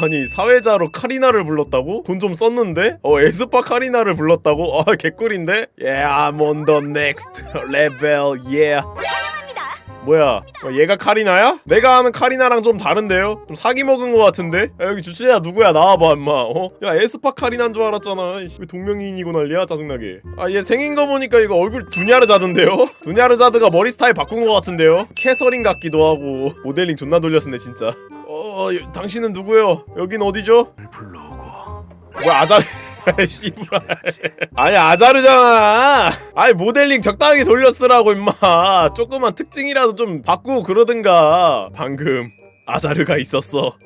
아니 사회자로 카리나를 불렀다고? 돈 좀 썼는데? 어 에스파 카리나를 불렀다고? 아 개꿀인데? Yeah I'm on the next level yeah 뭐야 어, 얘가 카리나야? 내가 아는 카리나랑 좀 다른데요? 좀 사기 먹은 거 같은데? 야, 여기 주최자 누구야 나와봐 임마 어? 야 에스파 카리나인 줄 알았잖아 왜 동명이인이고 난리야 짜증나게 아 얘 생긴 거 보니까 이거 얼굴 두냐르자드인데요? 두냐르자드가 머리 스타일 바꾼 거 같은데요? 캐서린 같기도 하고 모델링 존나 돌렸네 진짜 어 여- 당신은 누구요? 여긴 어디죠? 뭐야 아자르 씨발 아니 아자르잖아 아니 모델링 적당히 돌려쓰라고 임마 조그만 특징이라도 좀 바꾸고 그러든가 방금 아자르가 있었어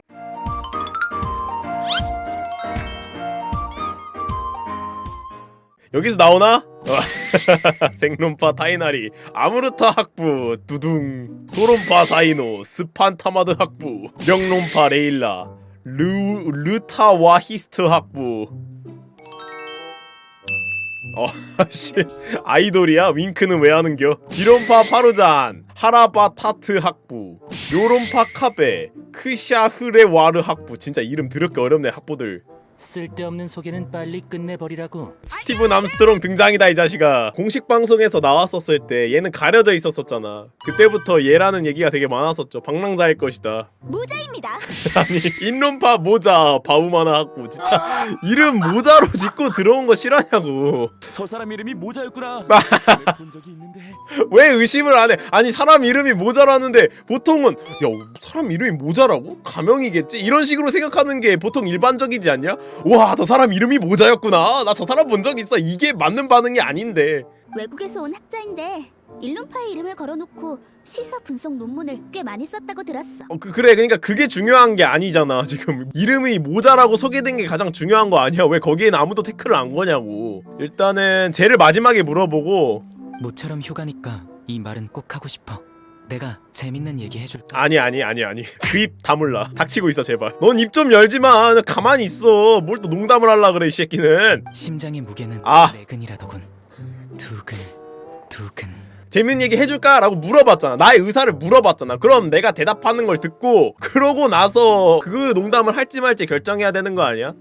여기서 나오나? 어. 생론파 타이나리 아무르타 학부 두둥 소론파 사이노 스판타마드 학부 명론파 레일라 루 르타와히스트 학부 어, 씨, 아이돌이야? 윙크는 왜 하는겨? 지론파 파루잔, 하라바 타트 학부, 요론파 카베, 크샤흐레 와르 학부. 진짜 이름 드럽게 어렵네 학부들. 쓸데없는 소개는 빨리 끝내버리라고. 스티븐 암스트롱 등장이다 이 자식아. 공식 방송에서 나왔었을 때 얘는 가려져 있었었잖아. 그때부터 얘라는 얘기가 되게 많았었죠. 방랑자일 것이다. 모자입니다. 아니 인론파 모자 바우마나 학부. 진짜 이름 모자로 짓고 들어온 거 실화냐고. 저 사람 이름이 모자였구나. 아. 전에 본 적이 있는데. 왜 의심을 안 해? 아니 사람 이름이 모자라는데 보통은 야 사람 이름이 모자라고? 가명이겠지? 이런 식으로 생각하는 게 보통 일반적이지 않냐? 와 저 사람 이름이 모자였구나. 나 저 사람 본 적 있어. 이게 맞는 반응이 아닌데. 외국에서 온 학자인데 일론파의 이름을 걸어놓고 시사 분석 논문을 꽤 많이 썼다고 들었어. 어, 그, 그래. 그러니까 그게 중요한 게 아니잖아 지금. 이름이 모자라고 소개된 게 가장 중요한 거 아니야? 왜 거기에는 아무도 태클을 안 거냐고. 일단은 쟤를 마지막에 물어보고. 모처럼 휴가니까 이 말은 꼭 하고 싶어. 내가 재밌는 얘기 해줄까? 아니 아니 아니 아니 그 입 다물라 닥치고 있어 제발 넌 입 좀 열지 마 가만히 있어 뭘 또 농담을 할라 그래 이 새끼는 심장의 무게는 아. 레근이라더군. 두 근, 두 근. 재밌는 얘기 해줄까? 라고 물어봤잖아 나의 의사를 물어봤잖아 그럼 내가 대답하는 걸 듣고 그러고 나서 그 농담을 할지 말지 결정해야 되는 거 아니야?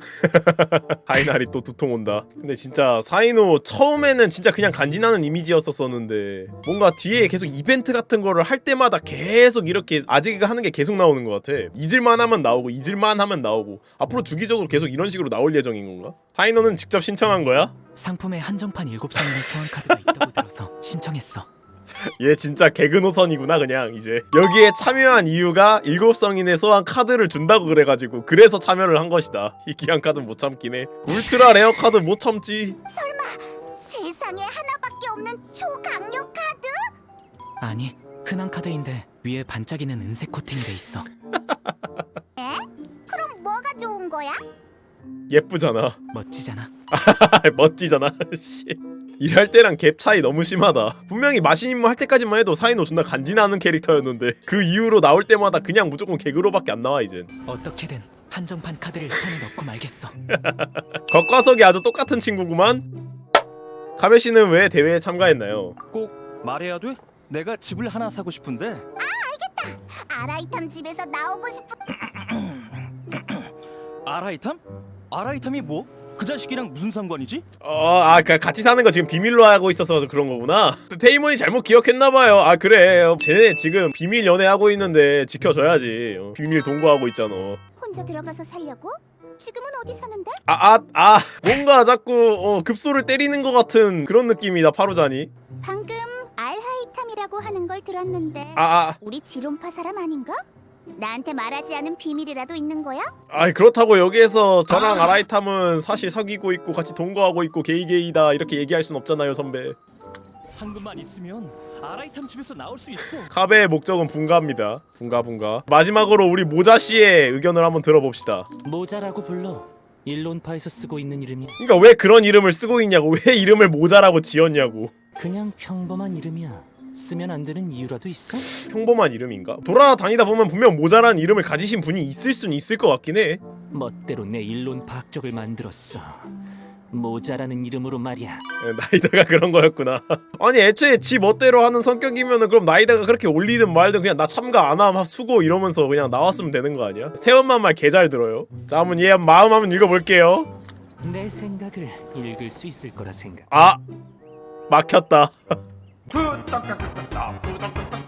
하이날이 또 두통 온다 근데 진짜 사이노 처음에는 진짜 그냥 간지나는 이미지였었었는데 뭔가 뒤에 계속 이벤트 같은 거를 할 때마다 계속 이렇게 아직 하는 게 계속 나오는 것 같아 잊을만 하면 나오고 잊을만 하면 나오고 앞으로 주기적으로 계속 이런 식으로 나올 예정인 건가? 사이노는 직접 신청한 거야? 상품에 한정판 7장의 소환 카드가 있다고 들어서 신청했어. 얘 진짜 개그 노선이구나 그냥 이제 여기에 참여한 이유가 일곱 성인의 소환 카드를 준다고 그래가지고 그래서 참여를 한 것이다 이 귀한 카드 못 참긴 해 울트라 레어 카드 못 참지 세상에 하나밖에 없는 초강력 카드? 아니, 흔한 카드인데 위에 반짝이는 은색 코팅돼 있어. 그럼 뭐가 좋은 거야? 예쁘잖아 멋지잖아. 멋지잖아 씨. 일할 때랑 갭 차이 너무 심하다 분명히 마신 임무 할 때까지만 해도 사이노 존나 간지나는 캐릭터였는데 그 이후로 나올 때마다 그냥 무조건 개그로밖에 안 나와 이젠 어떻게든 한정판 카드를 손에 넣고 말겠어. 겉과속이 아주 똑같은 친구구만 카베 씨는 왜 대회에 참가했나요? 꼭 말해야 돼? 내가 집을 하나 사고 싶은데 아라이탐 집에서 나오고 싶은 아라이탐? 아라이탐이 뭐? 그 자식이랑 무슨 상관이지? 어, 아, 그 같이 사는 거 지금 비밀로 하고 있어서 그런 거구나. 페이몬이 잘못 기억했나봐요. 아, 그래. 어, 쟤네 지금 비밀 연애하고 있는데 지켜줘야지. 어, 비밀 동거하고 있잖아. 혼자 들어가서 살려고? 지금은 어디 사는데? 아, 아, 아, 뭔가 자꾸 어, 급소를 때리는 것 같은 그런 느낌이다, 파루자니. 방금 알하이탐이라고 하는 걸 들었는데 아, 아, 우리 지론파 사람 아닌가? 나한테 말하지 않은 비밀이라도 있는 거야? 아, 그렇다고 여기에서 저랑 아라이탐은 사실 사귀고 있고 같이 동거하고 있고 게이게이다 이렇게 얘기할 순 없잖아요, 선배. 상금만 있으면 아라이탐 집에서 나올 수 있어. 카베의 목적은 분가입니다. 분가, 분가. 마지막으로 우리 모자 씨의 의견을 한번 들어봅시다. 모자라고 불러. 일론파에서 쓰고 있는 이름이 그러니까 왜 그런 이름을 쓰고 있냐고 왜 이름을 모자라고 지었냐고 그냥 평범한 이름이야. 쓰면 안 되는 이유라도 있어? 평범한 이름인가? 돌아다니다 보면 분명 모자란 이름을 가지신 분이 있을 순 있을 것 같긴 해 멋대로 내 일론파 학적을 만들었어. 모자라는 이름으로 말이야. 예, 나이다가 그런 거였구나. 아니 애초에 지 멋대로 하는 성격이면은 그럼 나이다가 그렇게 올리든 말든 그냥 나 참가 안함 수고 이러면서 그냥 나왔으면 되는 거 아니야? 새엄마 말개 잘 들어요. 자 한번 얘 마음 한번 읽어볼게요. 내 생각을 읽을 수 있을 거라 생각. 아 막혔다. プータカタタタプータカタタ